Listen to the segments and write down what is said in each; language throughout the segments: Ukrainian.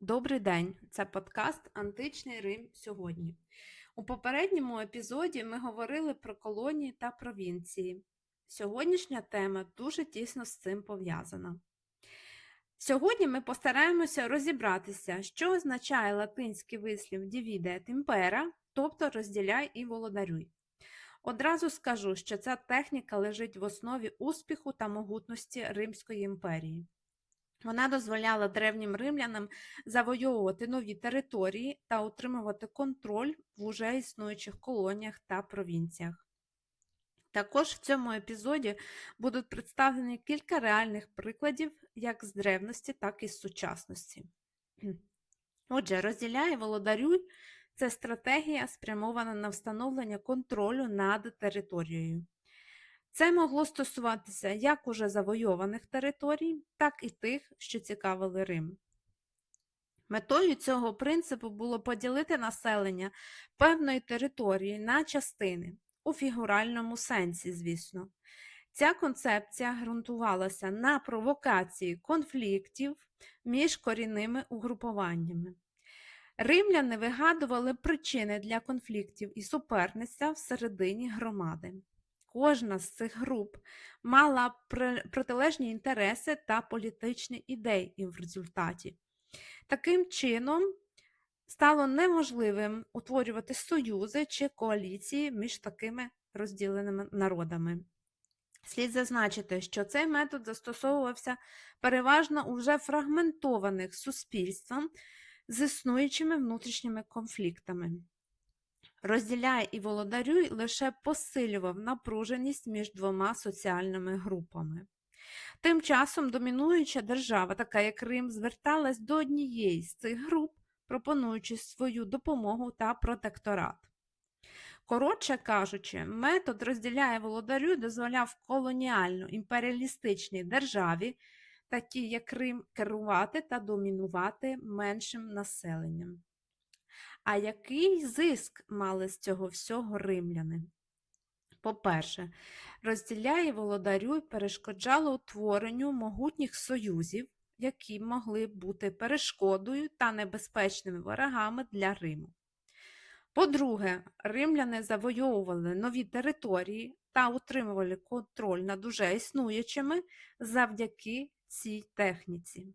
Добрий день! Це подкаст Античний Рим сьогодні. У попередньому епізоді ми говорили про колонії та провінції. Сьогоднішня тема дуже тісно з цим пов'язана. Сьогодні ми постараємося розібратися, що означає латинський вислів divide et impera, тобто розділяй і володарюй. Одразу скажу, що ця техніка лежить в основі успіху та могутності Римської імперії. Вона дозволяла древнім римлянам завойовувати нові території та утримувати контроль в уже існуючих колоніях та провінціях. Також в цьому епізоді будуть представлені кілька реальних прикладів як з древності, так і з сучасності. Отже, розділяй володарюй це стратегія, спрямована на встановлення контролю над територією. Це могло стосуватися як уже завойованих територій, так і тих, що цікавили Рим. Метою цього принципу було поділити населення певної території на частини, у фігуральному сенсі, звісно. Ця концепція ґрунтувалася на провокації конфліктів між корінними угрупуваннями. Римляни вигадували причини для конфліктів і суперництва всередині громади. Кожна з цих груп мала протилежні інтереси та політичні ідеї в результаті. Таким чином, стало неможливим утворювати союзи чи коаліції між такими розділеними народами. Слід зазначити, що цей метод застосовувався переважно у вже фрагментованих суспільствах з існуючими внутрішніми конфліктами. Розділяй і володарюй лише посилював напруженість між двома соціальними групами. Тим часом домінуюча держава, така як Рим, зверталась до однієї з цих груп, пропонуючи свою допомогу та протекторат. Коротше кажучи, метод розділяє володарю дозволяв колоніально-імперіалістичній державі, такій як Рим, керувати та домінувати меншим населенням. А який зиск мали з цього всього римляни? По-перше, розділяє володарю і перешкоджало утворенню могутніх союзів, які могли бути перешкодою та небезпечними ворогами для Риму. По-друге, римляни завойовували нові території та утримували контроль над уже існуючими завдяки цій техніці.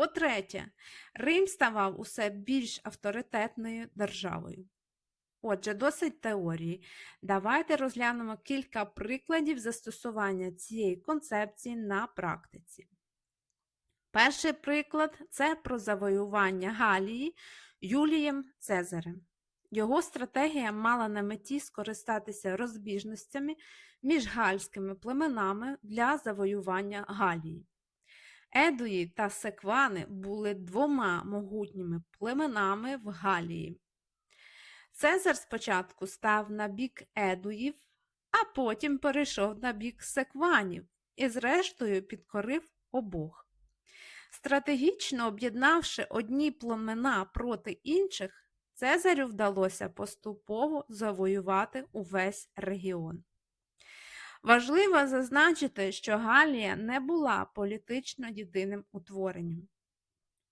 По-третє, Рим ставав усе більш авторитетною державою. Отже, досить теорії. Давайте розглянемо кілька прикладів застосування цієї концепції на практиці. Перший приклад це про завоювання Галії Юлієм Цезарем. Його стратегія мала на меті скористатися розбіжностями між гальськими племенами для завоювання Галії. Едуї та секвани були двома могутніми племенами в Галії. Цезар спочатку став на бік едуїв, а потім перейшов на бік секванів і, зрештою, підкорив обох. Стратегічно об'єднавши одні племена проти інших, Цезарю вдалося поступово завоювати увесь регіон. Важливо зазначити, що Галія не була політично єдиним утворенням.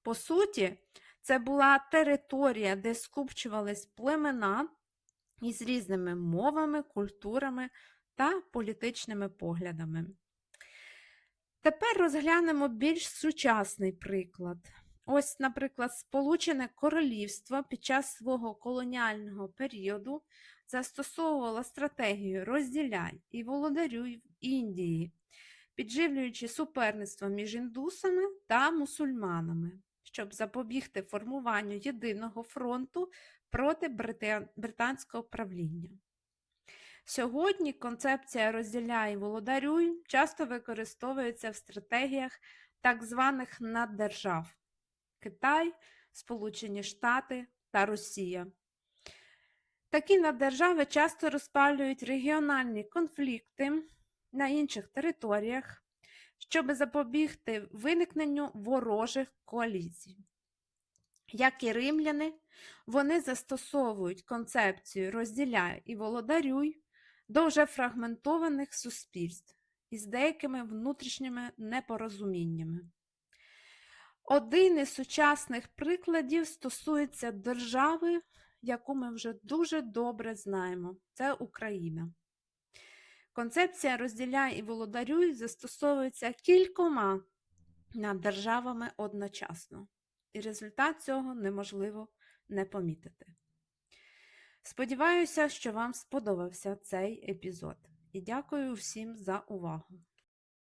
По суті, це була територія, де скупчувались племена із різними мовами, культурами та політичними поглядами. Тепер розглянемо більш сучасний приклад. Ось, наприклад, Сполучене Королівство під час свого колоніального періоду застосовувало стратегію розділяй і володарюй в Індії, підживлюючи суперництво між індусами та мусульманами, щоб запобігти формуванню єдиного фронту проти британського правління. Сьогодні концепція розділяй і володарюй часто використовується в стратегіях так званих наддержав Китай, Сполучені Штати та Росія. Такі наддержави часто розпалюють регіональні конфлікти на інших територіях, щоб запобігти виникненню ворожих коаліцій. Як і римляни, вони застосовують концепцію розділяй і володарюй до вже фрагментованих суспільств із деякими внутрішніми непорозуміннями. Один із сучасних прикладів стосується держави, яку ми вже дуже добре знаємо. Це Україна. Концепція розділяй і володарюй застосовується кількома над державами одночасно, і результат цього неможливо не помітити. Сподіваюся, що вам сподобався цей епізод, і дякую всім за увагу.